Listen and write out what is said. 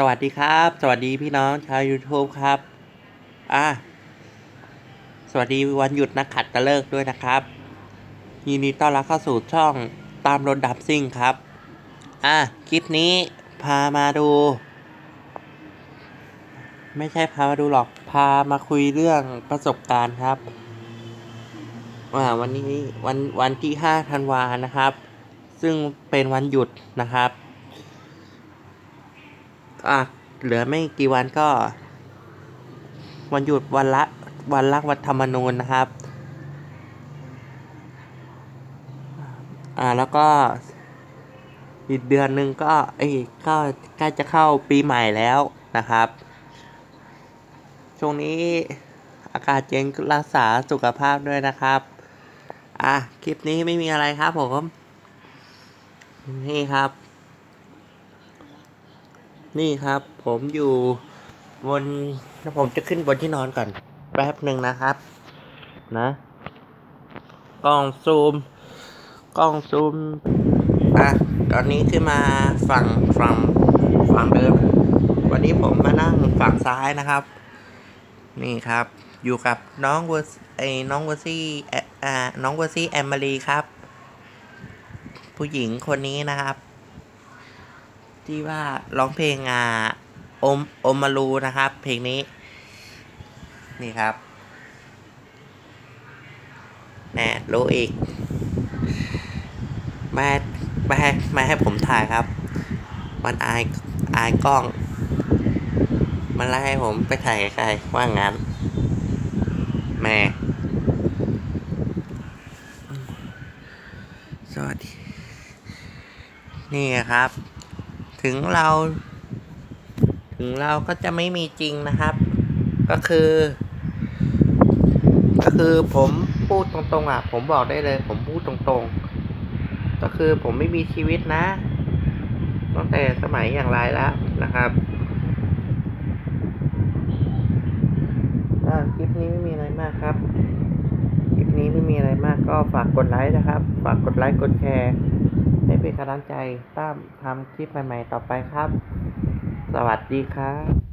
สวัสดีครับ สวัสดีพี่น้องชาว YouTube ครับ อะ สวัสดีวันหยุดนักขัดตะเลิกด้วยนะครับ ยินดีต้อนรับเข้าสู่ช่องตามรถดับซิ่งครับ อะ คลิปนี้พามาดู ไม่ใช่พามาดูหรอก พามาคุยเรื่องประสบการณ์ครับ อ่า วันนี้วันวันที่5ธันวานะครับ ซึ่งเป็นวันหยุดนะครับ อะเหลือไม่กี่วันก็ วันหยุดวันละวันรักวัฒธรรมนูญนะครับ อ่าแล้วก็ อีกเดือนหนึ่งก็เอ้ก็ใกล้จะเข้าปีใหม่แล้วนะครับ ช่วงนี้อากาศเย็นรักษาสุขภาพด้วยนะครับ อะ คลิปนี้ไม่มีอะไรครับผม นี่ครับ นี่ครับ ผมอยู่บนแล้วผมจะขึ้นบนที่นอนก่อนแป๊บหนึ่งนะครับ นะ กล้องซูม กล้องซูม อะ ตอนนี้ขึ้นมาฝั่งฝั่งฝั่งเดิม วันนี้ผมมานั่งฝั่งซ้ายนะครับ นี่ครับ อยู่กับน้องเวอร์ไอ้น้องเวอร์ซี่อ่ออ่าน้องเวอร์ซี่แอมมารีครับ ผู้หญิงคนนี้นะครับ ที่ว่าร้องเพลงอ่าอมอมมารูนะครับ เพลงนี้ นี่ครับแน่รู้อีกไม่ไม่ให้ไม่ให้ผมถ่ายครับ มันอายอายกล้อง มันไล่ให้ผมไปถ่ายใครว่างั้นแหม่สวัสดี นี่ครับ ถึงเรา ถึงเราก็จะไม่มีจริงนะครับ ก็คือ ก็คือผมพูดตรงๆอะ ผมบอกได้เลย ผมพูดตรงๆ ก็คือผมไม่มีชีวิตนะตั้งแต่สมัยอย่างไรแล้วนะครับคลิปนี้ไม่มีอะไรมากครับ คลิปนี้ไม่มีอะไรมากก็ฝากกดไลค์นะครับ ฝากกดไลค์กดแชร์ ให้เป็นกำลังใจตามทำคลิปใหม่ๆต่อไปครับ สวัสดีครับ